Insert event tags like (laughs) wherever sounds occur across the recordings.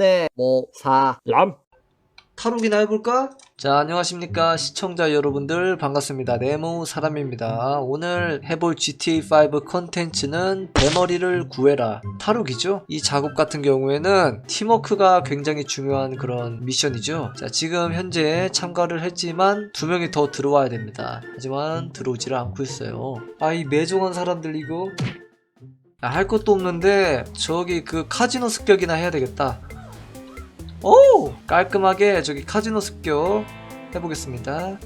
네, 모, 사, 람. 타로기나 해볼까? 자, 안녕하십니까. 시청자 여러분들 반갑습니다. 네모 사람입니다. 오늘 해볼 GTA5 컨텐츠는 대머리를 구해라. 타로기죠? 이 작업 같은 경우에는 팀워크가 굉장히 중요한 그런 미션이죠. 자, 지금 현재 참가를 했지만 두 명이 더 들어와야 됩니다. 하지만 들어오지를 않고 있어요. 아, 이 매정한 사람들 이거. 야, 할 것도 없는데 저기 그 카지노 습격이나 해야 되겠다. 오! 깔끔하게 저기 카지노 습격 해보겠습니다.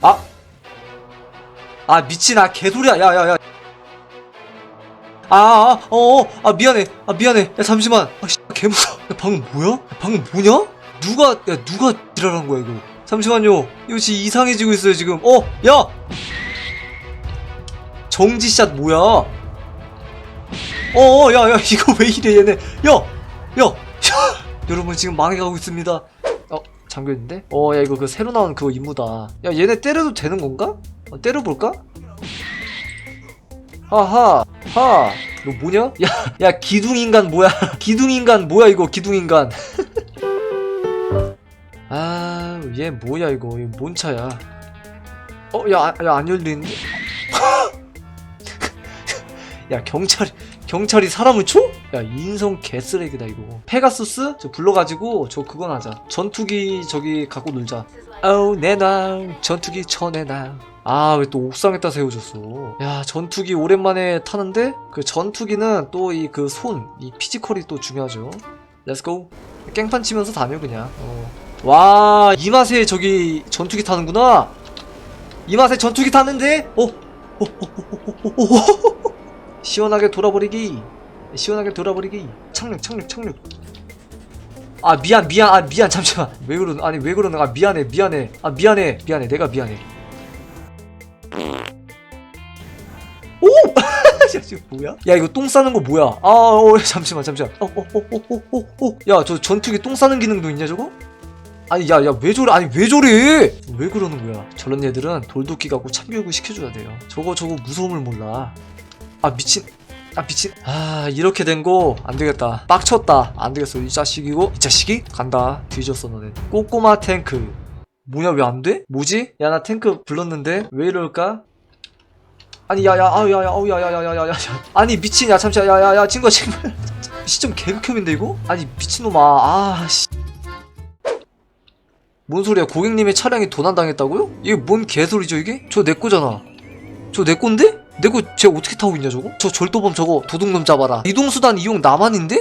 아! 아, 미친, 아, 개소리야, 야, 야, 야. 아, 아, 어, 어, 아, 미안해. 아, 미안해. 야, 잠시만. 아, 씨, 개무서워. 야, 방금 뭐야? 야, 방금 뭐냐? 누가, 야, 누가 지랄한 거야, 이거. 잠시만요. 이거 지금 이상해지고 있어요, 지금. 어, 야! 정지샷 뭐야? 어, 어, 야, 야, 이거 왜 이래, 얘네. 야! 야! 여러분 지금 망해가고 있습니다. 어 잠겨있는데? 어 야 이거 그 새로 나온 그거 임무다. 야 얘네 때려도 되는 건가? 어, 때려볼까? 하하 하. 너 뭐냐? 야, 야 기둥인간 뭐야? (laughs) 기둥인간 뭐야 이거 기둥인간. (laughs) 아, 얘 뭐야 이거? 이거 뭔 차야? 어, 야, 야 안 열리는데? (laughs) 야 경찰 경찰이 사람을 쳐? 야 인성 개쓰레기다 이거 페가수스? 저 불러가지고 저 그건 하자 전투기 저기 갖고 놀자 아우 내놔 전투기 쳐내놔 아 왜 또 옥상에다 세워줬어 야 전투기 오랜만에 타는데 그 전투기는 또 이 그 손 이 피지컬이 또 중요하죠 렛츠고 깽판 치면서 다녀 그냥 어. 와 이 맛에 저기 전투기 타는구나 이 맛에 전투기 타는데 어? 어? 어? 어? 어? 어? 어? 시원하게 돌아버리기. 시원하게 돌아버리기. 착륙 착륙 착륙. 아 미안 미안. 아 미안. 잠시만. 왜 그러는 아니 왜 그러는 아 미안해 미안해. 아 미안해 미안해. 내가 미안해. 오! (laughs) 야 지금 뭐야? 야 이거 똥 싸는 거 뭐야? 아 어, 잠시만 잠시만. 어 어 어 어 어 어 야저 전투기 똥 싸는 기능도 있냐 저거? 아니 야 야 왜 저래? 아니 왜 저래? 왜 그러는 거야? 저런 애들은 돌도끼 갖고 참교육을 시켜줘야 돼요. 저거 저거 무서움을 몰라 아 미친. 아 미친. 아 이렇게 된 거 안되겠다. 빡쳤다. 안되겠어. 이 자식이고 이 자식이? 간다. 뒤졌어 너네. 꼬꼬마 탱크. 뭐냐 왜 안돼? 뭐지? 야 나 탱크 불렀는데 왜 이럴까? 아니 야야 아우 야야 아우 야야야야야야 아니 미친 야 잠시만. 야야야 친구야 친구야. (laughs) 시점 개극혐인데 이거? 아니 미친놈아. 아씨. 뭔 소리야? 고객님의 차량이 도난당했다고요? 이게 뭔 개소리죠 이게? 저 내 거잖아. 저 내 건데? 내 거 쟤 어떻게 타고 있냐 저거? 저 절도범 저거 도둑놈 잡아라 이동수단 이용 나만인데?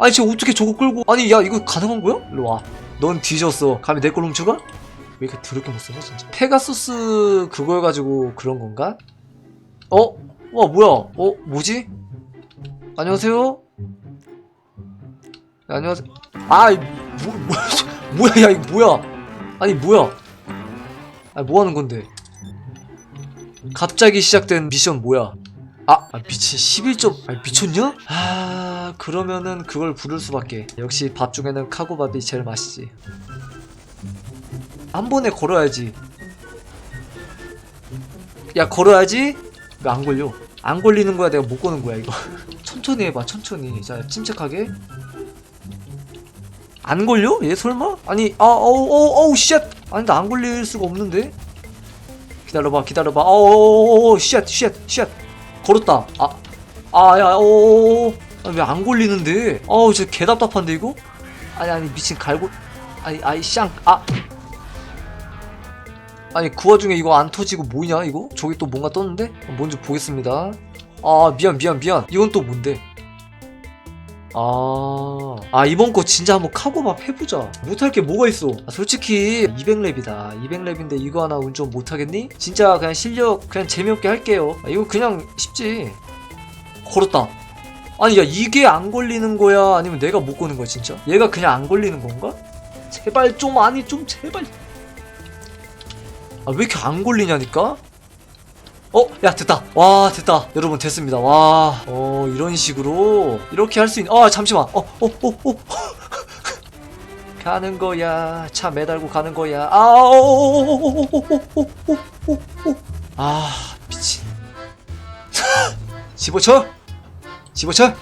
아니 쟤 어떻게 저거 끌고 아니 야 이거 가능한 거야? 일로 와 넌 뒤졌어 감히 내 걸 훔쳐가? 왜 이렇게 더럽게 못 쓰냐 진짜 페가수스 그거 해가지고 그런 건가? 어? 와 뭐야 어? 뭐지? 안녕하세요? 야, 안녕하세요 아이 뭐, 뭐, (laughs) 뭐야 야 이거 뭐야 아니 뭐야 아니 뭐 하는 건데 갑자기 시작된 미션 뭐야? 아, 아, 미친 11점 아 미쳤냐? 아 그러면은 그걸 부를 수밖에. 역시 밥 중에는 카고밥이 제일 맛있지. 한 번에 걸어야지. 야 걸어야지? 왜안 걸려? 안 걸리는 거야 내가 못 거는 거야 이거. (laughs) 천천히 해봐 천천히. 자 침착하게. 안 걸려? 얘 설마? 아니 아 어우 어우 어우 쉣! 아니 나 안 걸릴 수가 없는데 기다려봐 기다려봐. 어어어어 쉣쉣쉣. 걸었다. 아 아야어왜 안 걸리는데? 어우 저 개답답한데 이거? 아니 아니 미친 갈고 아니 아이 샹아. 아니 그 와중에 이거 안 터지고 뭐냐 이거? 저기 또 뭔가 떴는데? 먼저 보겠습니다. 아 미안 미안 미안. 이건 또 뭔데 아, 아 이번 거 진짜 한번 카고밥 해보자. 못할 게 뭐가 있어? 아, 솔직히 200랩이다. 200랩인데 이거 하나 운전 못하겠니? 진짜 그냥 실력 그냥 재미없게 할게요. 아, 이거 그냥 쉽지. 걸었다. 아니 야 이게 안 걸리는 거야? 아니면 내가 못 거는 거야 진짜? 얘가 그냥 안 걸리는 건가? 제발 좀 아니 좀 제발. 아 왜 이렇게 안 걸리냐니까? 어? 야 됐다 와 됐다 여러분 됐습니다 와 어 이런 식으로 이렇게 할 수 있는 아 잠시만 어 어 어어 가는 거야 차 매달고 가는 거야 아아 미친 집어쳐 집어쳐